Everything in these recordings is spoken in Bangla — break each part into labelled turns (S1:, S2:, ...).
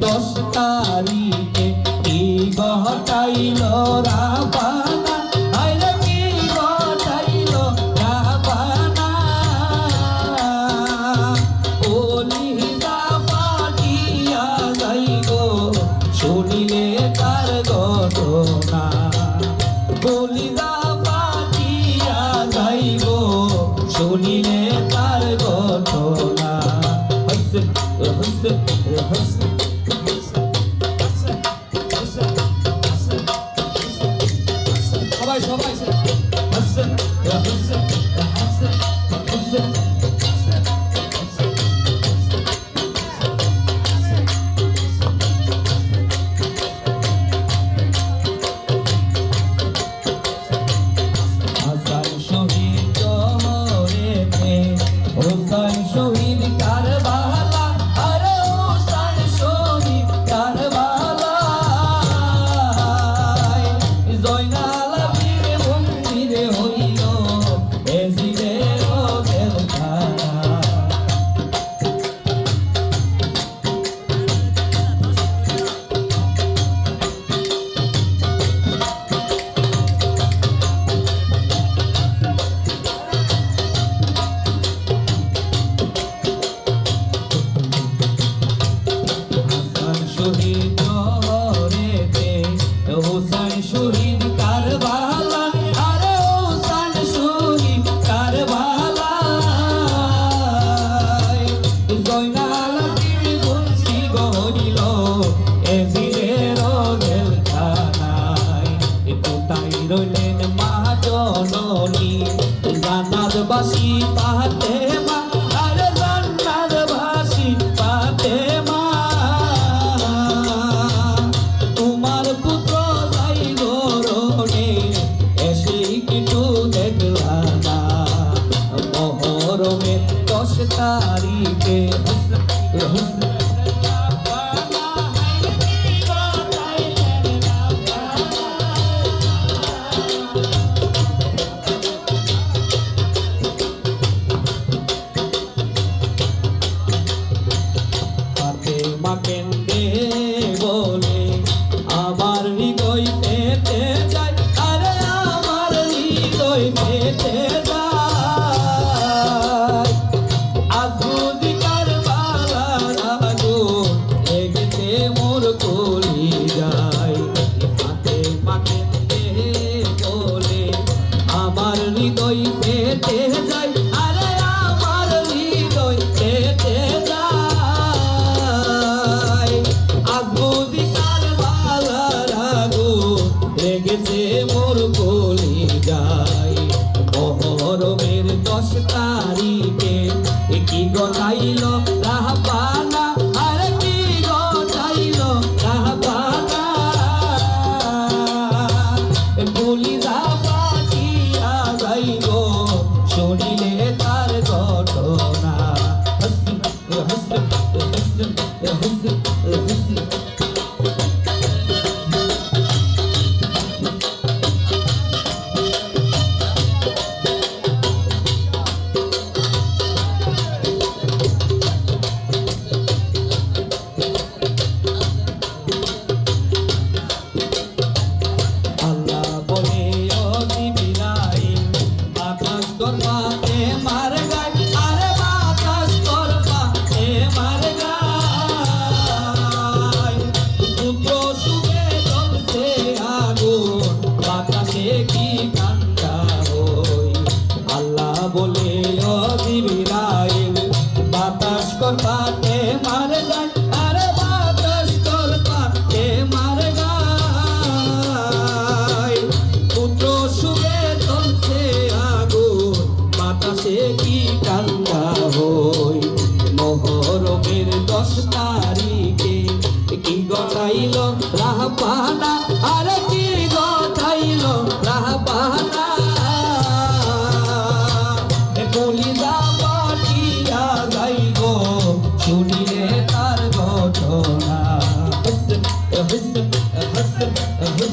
S1: দশ তারিখে কি ঘটাইল রাবানা? আইরে কি ঘটাইল রাবানা? ওলি পাটিয়া পাটিয়া যাই গো শুনিলে Hüsnü, चाहते মোর গলে যায়। মহরমের দশ তারিখে কি গলাইল রাহবানা আর কি গলাইল রাহবানা বলি রাবাটিয়া যাইব, শুনিলে তার ঘটনা। হস্ত হস্ত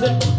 S1: music.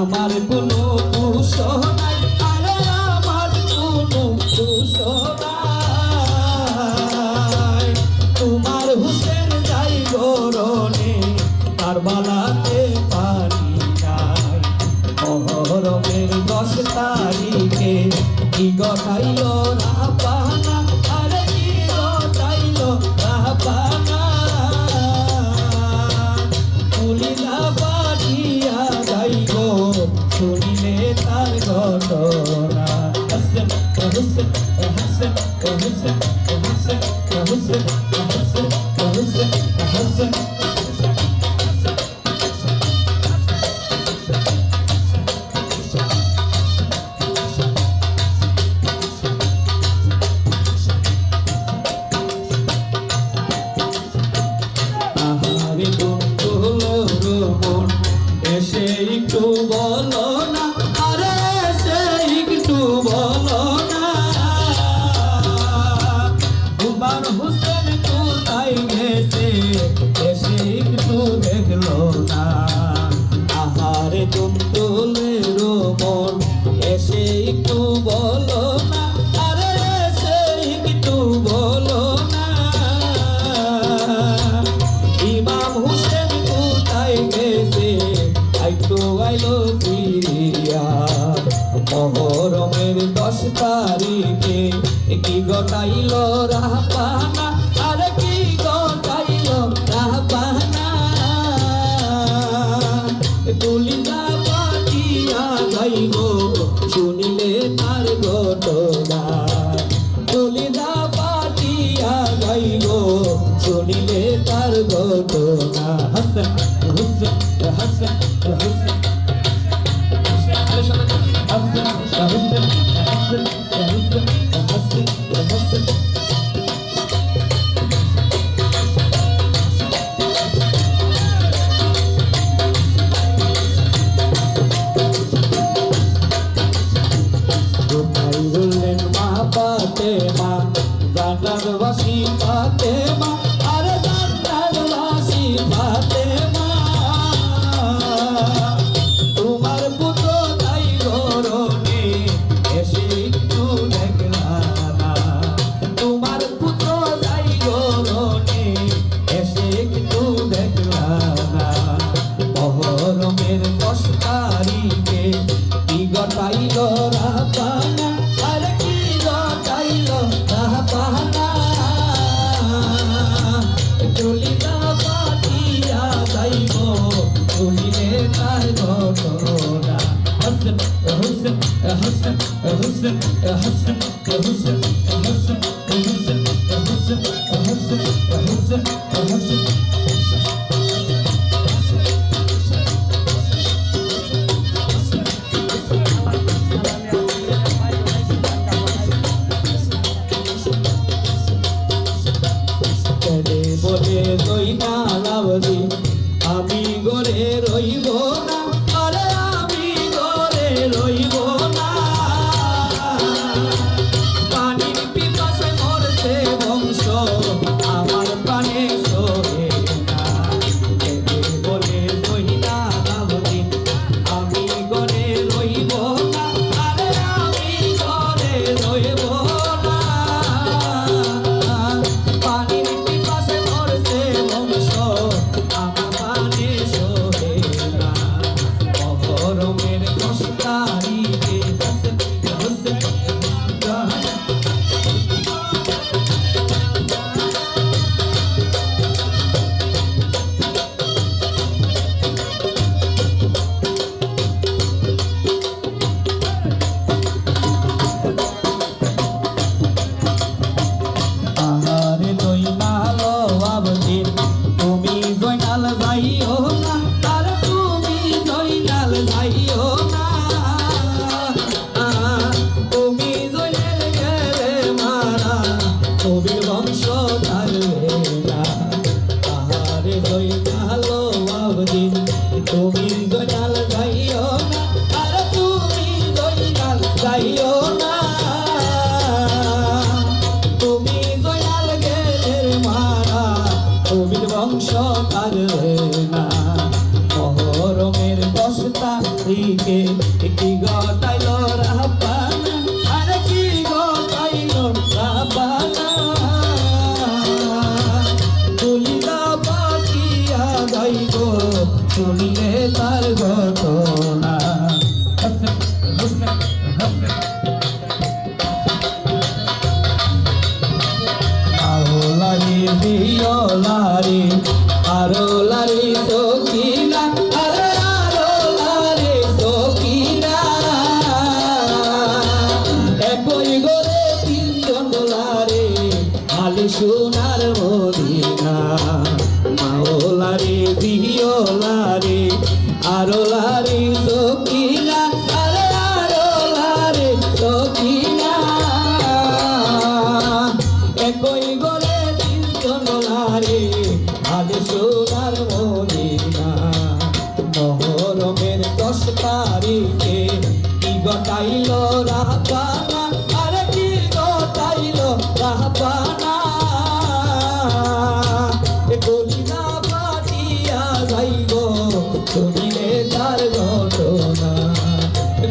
S1: আমার কোনো কুশল বাড়িতে কি গটাইল রাহাপানা আর কি গটাইল রাহাপানা তুলিলা পাটিয়া গাইব শুনিলে তার ঘটনা তুলিলা পাটিয়া গাইব শুনিলে তার ঘটনা হাস হাস হাস হাস হাস হাস Zagrada vas i Fatima أهزم أهزم أهزم أهزم أهزم أهزم أهزم أهزم أهزم halo awdi to min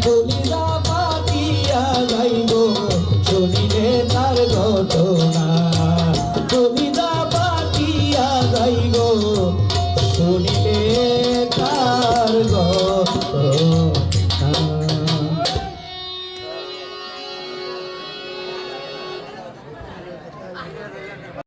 S1: গলিনা